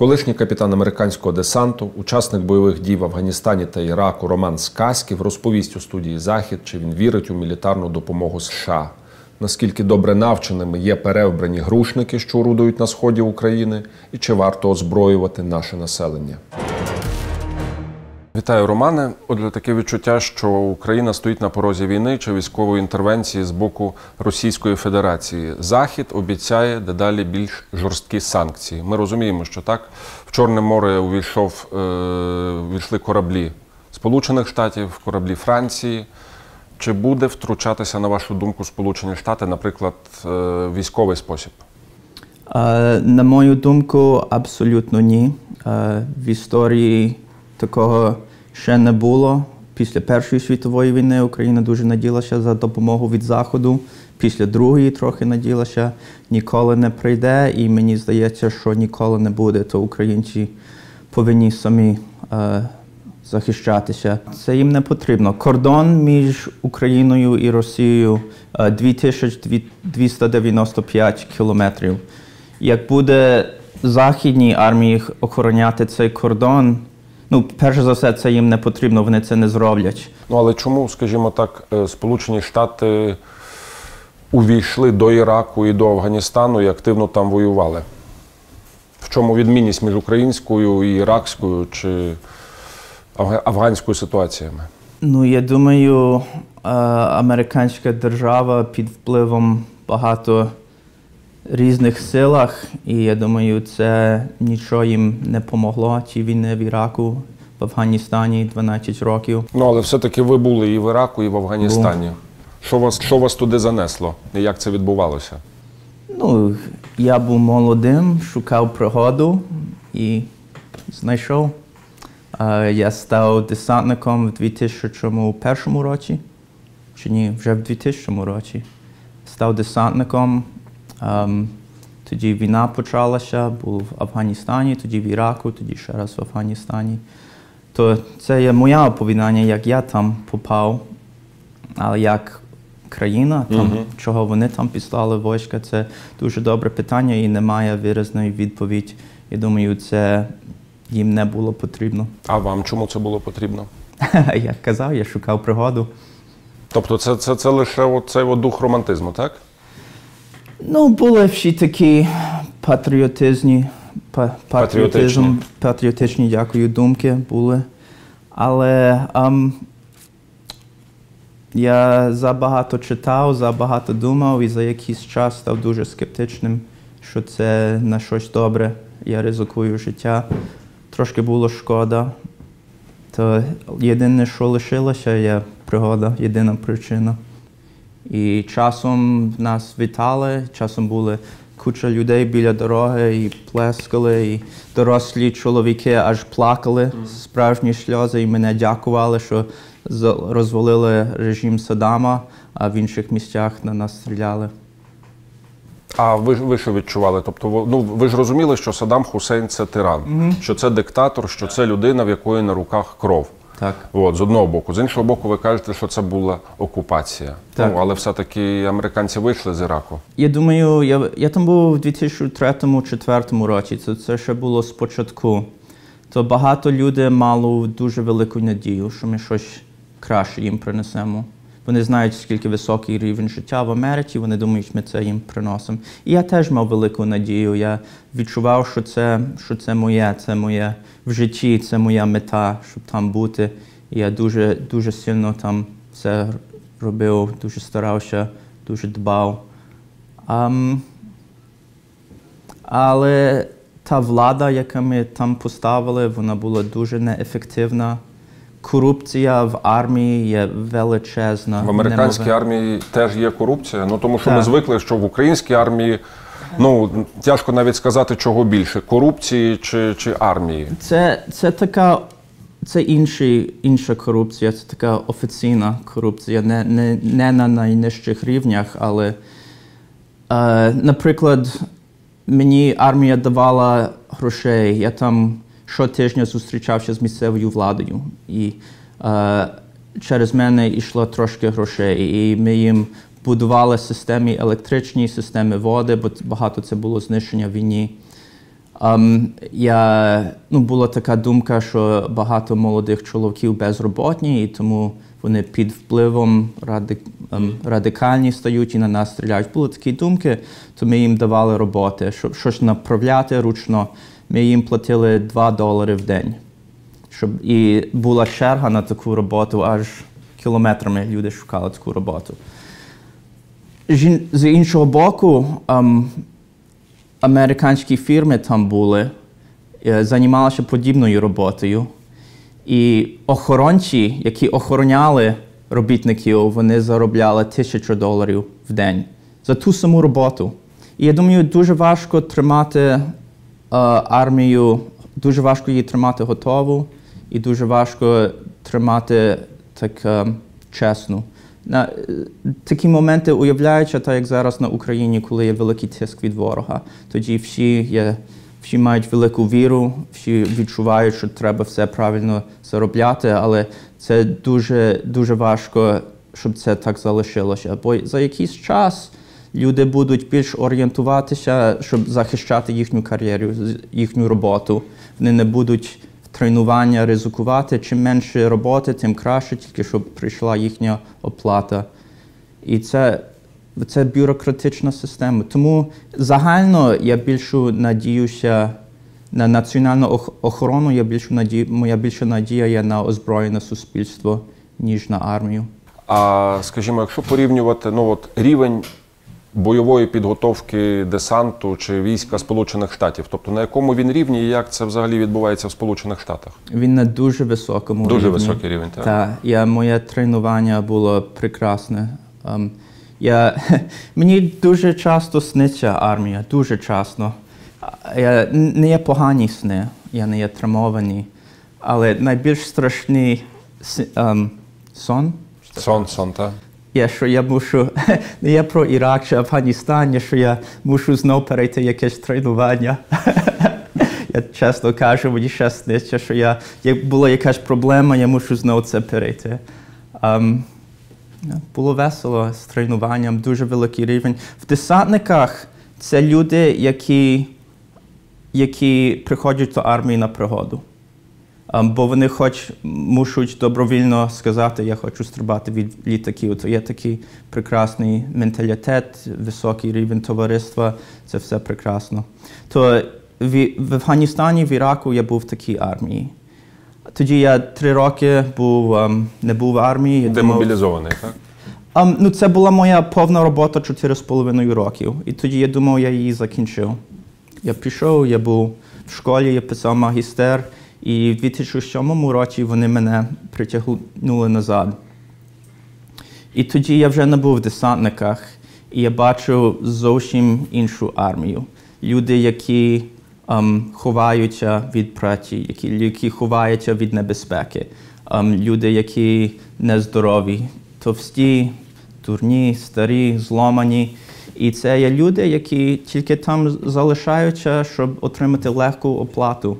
Колишній капітан американського десанту, учасник бойових дій в Афганістані та Іраку Роман Сказків розповість у студії Захід, чи він вірить у мілітарну допомогу США. Наскільки добре навченими є перевбрані грушники, що орудують на сході України, і чи варто озброювати наше населення? Вітаю, Романе. Отже, таке відчуття, що Україна стоїть на порозі війни чи військової інтервенції з боку Російської Федерації. Захід обіцяє дедалі більш жорсткі санкції. Ми розуміємо, що так в Чорне море увійшов е, війшли кораблі Сполучених Штатів, кораблі Франції. Чи буде втручатися, на вашу думку, Сполучені Штати, наприклад, е, військовий спосіб? Е, На мою думку, абсолютно ні. В історії такого ще не було. Після Першої світової війни Україна дуже наділася за допомогу від Заходу. Після Другої трохи наділася, ніколи не прийде, і мені здається, що ніколи не буде, то українці повинні самі е, захищатися. Це їм не потрібно. Кордон між Україною і Росією е, 2295 кілометрів. Як буде західній армії охороняти цей кордон, ну, перш за все, це їм не потрібно, вони це не зроблять. Ну але чому, скажімо так, е, Сполучені Штати увійшли до Іраку і до Афганістану і активно там воювали? В чому відмінність між українською і іракською чи афганською ситуаціями? Ну, я думаю, е, американська держава під впливом багато різних силах, і я думаю, це нічого їм не помогло. Ті війни в Іраку, в Афганістані 12 років. Ну але все-таки ви були і в Іраку, і в Афганістані. Що вас, що вас туди занесло? І як це відбувалося? Ну, я був молодим, шукав пригоду і знайшов. Я став десантником в 2001 році. Чи ні, вже в 2000 році. Став десантником. Ем, Тоді війна почалася, був в Афганістані, тоді в Іраку, тоді ще раз в Афганістані. То це є моє оповідання, як я там попав. Але як країна, там, чого вони там післали війська, це дуже добре питання і немає виразної відповіді. Я думаю, це їм не було потрібно. А вам чому це було потрібно? Як казав, я шукав пригоду. Тобто, це, це, це лише цей дух романтизму, так? Ну, були всі такі патріотизні, па- патріотизм, Патріотичні. патріотичні, дякую, думки були. Але ам, я забагато читав, забагато думав і за якийсь час став дуже скептичним, що це на щось добре. Я ризикую життя. Трошки було шкода. То єдине, що лишилося, є пригода, єдина причина. І часом нас вітали, часом були куча людей біля дороги і плескали, і дорослі чоловіки аж плакали, справжні сльози, і мене дякували, що розвалили режим Саддама, а в інших місцях на нас стріляли. А ви, ж- ви що відчували? Тобто, ну, ви ж розуміли, що Саддам Хусейн це тиран, що це диктатор, що це людина, в якої на руках кров. Так. От, з одного боку. З іншого боку, ви кажете, що це була окупація. Так. Ну, але все-таки американці вийшли з Іраку. Я думаю, я, я там був у 2003-2004 році. Це, це ще було спочатку. То багато людей мало дуже велику надію, що ми щось краще їм принесемо. Вони знають, скільки високий рівень життя в Америці, вони думають, що ми це їм приносимо. І я теж мав велику надію. Я відчував, що це, що це моє, це моє в житті, це моя мета, щоб там бути. І я дуже, дуже сильно там це робив, дуже старався, дуже дбав. Ам, але та влада, яку ми там поставили, вона була дуже неефективна. Корупція в армії є величезна. В американській Немове- армії теж є корупція. Ну тому що ми звикли, що в українській армії ну тяжко навіть сказати, чого більше корупції чи, чи армії. Це, це така. Це інший, інша корупція, це така офіційна корупція, не, не, не на найнижчих рівнях, але, е, наприклад, мені армія давала грошей. Я там щотижня зустрічався з місцевою владою. І е, через мене йшло трошки грошей. І ми їм будували системи електричні, системи води, бо багато це було знищення в війні. Ем, я, ну, була така думка, що багато молодих чоловіків безроботні, і тому вони під впливом ради, ем, радикальні стають і на нас стріляють. Були такі думки, то ми їм давали роботи, щоб щось направляти ручно. Ми їм платили 2 долари в день. Щоб, і була черга на таку роботу, аж кілометрами люди шукали таку роботу. З іншого боку, ем, американські фірми там були, е, займалися подібною роботою. І охоронці, які охороняли робітників, вони заробляли тисячу доларів в день за ту саму роботу. І я думаю, дуже важко тримати армію, дуже важко її тримати готову, і дуже важко тримати так е, чесно. На, е, такі моменти уявляючи, так як зараз на Україні, коли є великий тиск від ворога, тоді всі є. Всі мають велику віру, всі відчувають, що треба все правильно заробляти, але це дуже, дуже важко, щоб це так залишилося. Бо за якийсь час люди будуть більш орієнтуватися, щоб захищати їхню кар'єру, їхню роботу. Вони не будуть в тренування ризикувати. Чим менше роботи, тим краще, тільки щоб прийшла їхня оплата. І це, це бюрократична система. Тому загально я більше надіюся на національну охорону, я більше надію, моя більша надія є на озброєне суспільство, ніж на армію. А скажімо, якщо порівнювати ну, от, рівень бойової підготовки десанту чи війська Сполучених Штатів, тобто на якому він рівні і як це взагалі відбувається в Сполучених Штатах? Він на дуже високому Дуже рівні. високий рівень, так? Так, я, моє тренування було прекрасне. Ем, я, мені дуже часто сниться армія, дуже часто. Я, не є погані сни, я не є травмований, але найбільш страшний ем, сон Сон, сон, так? Є, що я мушу, не є про Ірак чи Афганістан, що я мушу знов перейти якесь тренування. Я чесно кажу, мені ще сниться, що я, як була якась проблема, я мушу знову це перейти. Ем, було весело з тренуванням, дуже великий рівень. В десантниках це люди, які, які приходять до армії на пригоду. Ем, Бо вони хоч мушуть добровільно сказати, я хочу стрибати від літаків. То є такий прекрасний менталітет, високий рівень товариства, це все прекрасно. То в, Афганістані, в Іраку я був в такій армії. Тоді я три роки був, ем, не був в армії. Демобілізований, так? Ем, ну, це була моя повна робота 4,5 років. І тоді я думав, я її закінчив. Я пішов, я був в школі, я писав магістер, і в 2007 році вони мене притягнули назад. І тоді я вже не був в десантниках, і я бачив зовсім іншу армію. Люди, які ем, ховаються від праці, які, які ховаються від небезпеки, ем, люди, які нездорові, товсті, дурні, старі, зломані. І це є люди, які тільки там залишаються, щоб отримати легку оплату.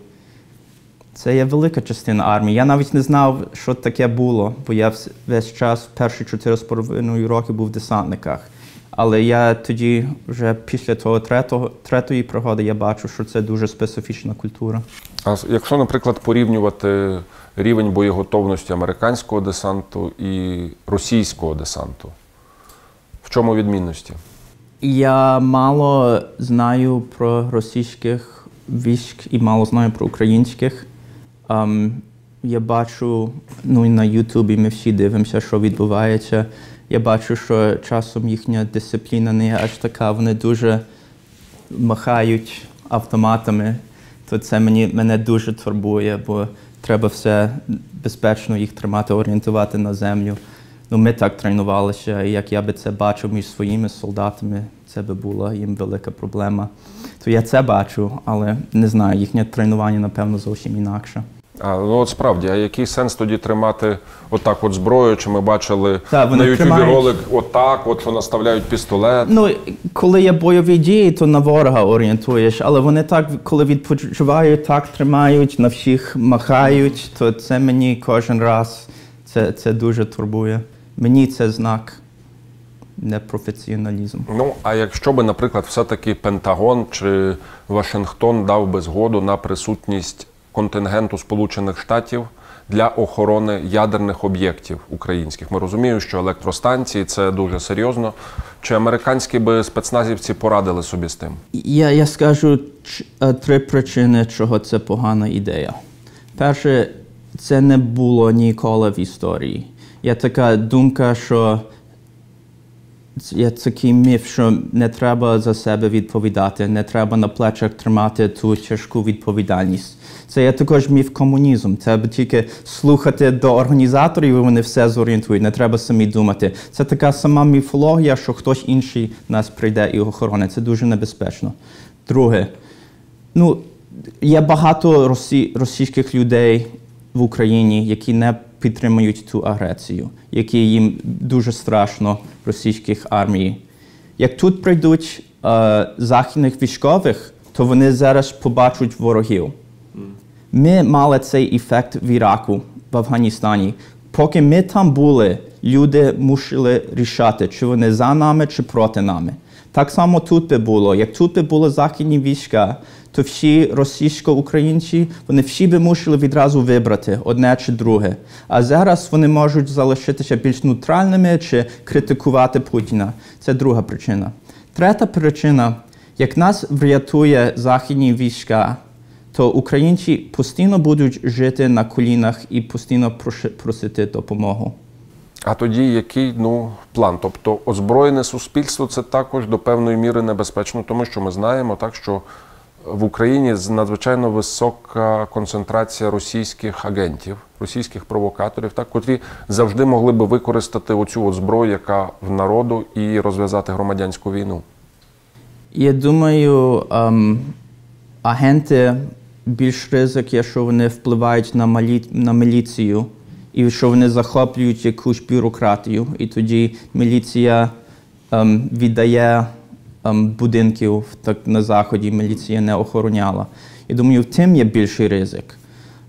Це є велика частина армії. Я навіть не знав, що таке було, бо я весь час, перші 4,5 роки був в десантниках. Але я тоді, вже після того третого, третої пригоди, я бачу, що це дуже специфічна культура. А якщо, наприклад, порівнювати рівень боєготовності американського десанту і російського десанту, в чому відмінності? Я мало знаю про російських військ і мало знаю про українських. Ем, я бачу, ну і на Ютубі ми всі дивимося, що відбувається. Я бачу, що часом їхня дисципліна не є аж така, вони дуже махають автоматами. То це мені, мене дуже турбує, бо треба все безпечно їх тримати, орієнтувати на землю. Ну, ми так тренувалися, і як я би це бачив між своїми солдатами, це би була їм велика проблема. То я це бачу, але не знаю, їхнє тренування, напевно, зовсім інакше. А ну от справді, а який сенс тоді тримати отак от зброю? Чи ми бачили вони на Ютубі тримають. ролик отак, от що наставляють пістолет? Ну, коли є бойові дії, то на ворога орієнтуєш, але вони так, коли відпочивають, так тримають, на всіх махають, то це мені кожен раз це, це дуже турбує. Мені це знак непрофесіоналізм. Ну, а якщо би, наприклад, все-таки Пентагон чи Вашингтон дав би згоду на присутність контингенту Сполучених Штатів для охорони ядерних об'єктів українських, ми розуміємо, що електростанції це дуже серйозно. Чи американські би спецназівці порадили собі з тим? Я, я скажу е, три причини, чого це погана ідея. Перше, це не було ніколи в історії. Є така думка, що є такий міф, що не треба за себе відповідати, не треба на плечах тримати ту тяжку відповідальність. Це є також міф комунізм. Треба тільки слухати до організаторів, і вони все зорієнтують. Не треба самі думати. Це така сама міфологія, що хтось інший нас прийде і охоронить. Це дуже небезпечно. Друге, ну, є багато росі... російських людей в Україні, які не підтримують ту агресію, які їм дуже страшно російських армії. Як тут прийдуть е, західних військових, то вони зараз побачать ворогів. Ми мали цей ефект в Іраку, в Афганістані. Поки ми там були, люди мусили рішати, чи вони за нами, чи проти нами. Так само тут би було. Як тут би були західні війська, то всі російсько-українці, вони всі би мусили відразу вибрати одне чи друге. А зараз вони можуть залишитися більш нейтральними чи критикувати Путіна. Це друга причина. Третя причина, як нас врятує західні війська, то українці постійно будуть жити на колінах і постійно просити допомогу. А тоді який ну план? Тобто озброєне суспільство це також до певної міри небезпечно, тому що ми знаємо так, що в Україні надзвичайно висока концентрація російських агентів, російських провокаторів, так котрі завжди могли би використати оцю от зброю, яка в народу, і розв'язати громадянську війну. Я думаю, ем, агенти більш ризик є, що вони впливають на, малі, на міліцію, і що вони захоплюють якусь бюрократію, і тоді міліція ем, віддає ем, будинків так, на заході, міліція не охороняла. Я думаю, в тим є більший ризик.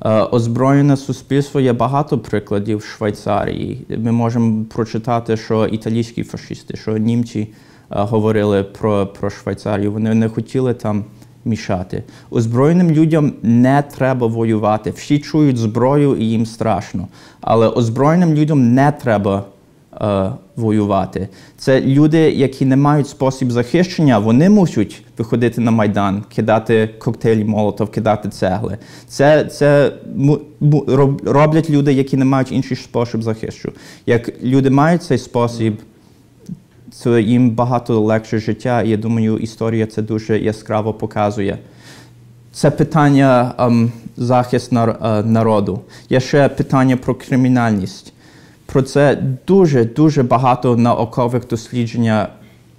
Е, Озброєне суспільство є багато прикладів в Швейцарії. Ми можемо прочитати, що італійські фашисти, що німці е, говорили про, про Швейцарію. Вони не хотіли там мішати. Озброєним людям не треба воювати. Всі чують зброю і їм страшно. Але озброєним людям не треба е, воювати. Це люди, які не мають спосіб захищення, вони мусять виходити на майдан, кидати коктейлі молотов, кидати цегли. Це, це роблять люди, які не мають інший спосіб захисту. Як люди мають цей спосіб, то їм багато легше життя. І я думаю, історія це дуже яскраво показує. Це питання ем, захист нар- е, народу. Є ще питання про кримінальність. Про це дуже дуже багато наукових досліджень,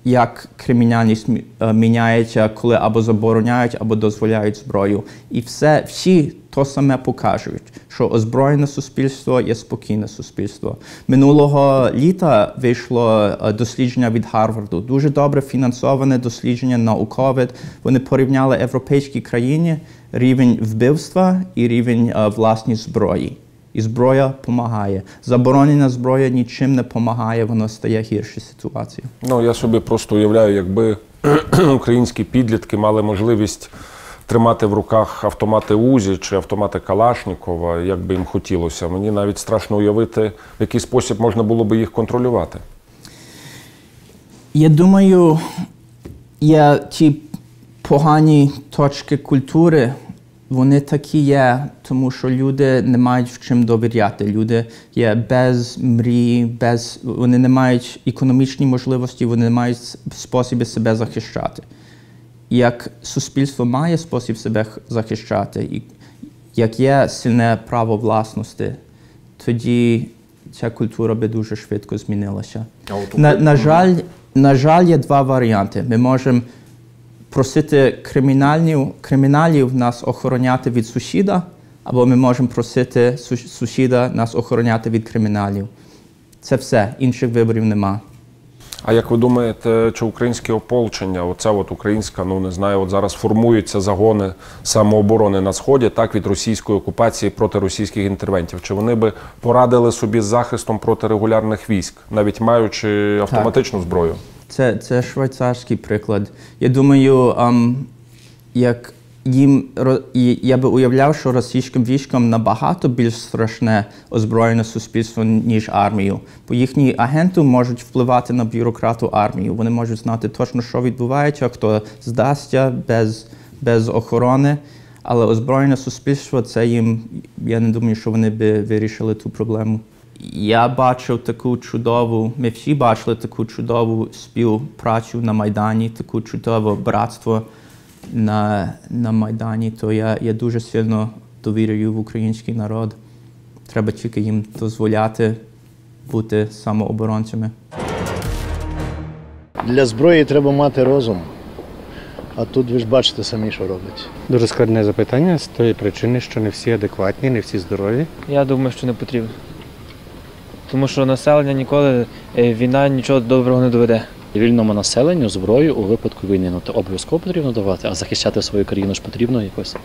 як кримінальність е, міняється, коли або забороняють, або дозволяють зброю. І все, всі то саме покажуть, що озброєне суспільство є спокійне суспільство. Минулого літа вийшло е, дослідження від Гарварду, дуже добре фінансоване дослідження наукове. Вони порівняли європейські країни рівень вбивства і рівень е, власні зброї. І зброя допомагає. Заборонена зброя нічим не допомагає, воно стає гірше ситуація. Ну я собі просто уявляю, якби українські підлітки мали можливість тримати в руках автомати УЗІ чи автомати Калашнікова, як би їм хотілося. Мені навіть страшно уявити, в який спосіб можна було би їх контролювати. Я думаю, є ті погані точки культури, вони такі є, тому що люди не мають в чим довіряти. Люди є без мрії, без вони не мають економічні можливості, вони не мають способи себе захищати. Як суспільство має спосіб себе захищати, і як є сильне право власності, тоді ця культура би дуже швидко змінилася. На, на, жаль, на жаль, є два варіанти. Ми можемо просити криміналів, криміналів нас охороняти від сусіда, або ми можемо просити су- сусіда нас охороняти від криміналів. Це все, інших виборів нема. А як ви думаєте, чи українське ополчення, оце от українська, ну не знаю, от зараз формуються загони самооборони на сході, так від російської окупації проти російських інтервентів? Чи вони би порадили собі з захистом проти регулярних військ, навіть маючи автоматичну зброю? Це, це швейцарський приклад. Я думаю, ам, як їм і я би уявляв, що російським військам набагато більш страшне озброєне суспільство, ніж армію. Бо їхні агенти можуть впливати на бюрократу армію. Вони можуть знати точно, що відбувається, хто здасться без, без охорони. Але озброєне суспільство це їм. Я не думаю, що вони би вирішили ту проблему. Я бачив таку чудову, ми всі бачили таку чудову співпрацю на Майдані, таку чудове братство на, на Майдані, то я, я дуже сильно довірюю в український народ. Треба тільки їм дозволяти бути самооборонцями. Для зброї треба мати розум. А тут ви ж бачите самі, що робить. Дуже складне запитання з тої причини, що не всі адекватні, не всі здорові. Я думаю, що не потрібно. Тому що населення ніколи е, війна нічого доброго не доведе. Вільному населенню зброю у випадку війни ну, то обов'язково потрібно давати, а захищати свою країну ж потрібно якось.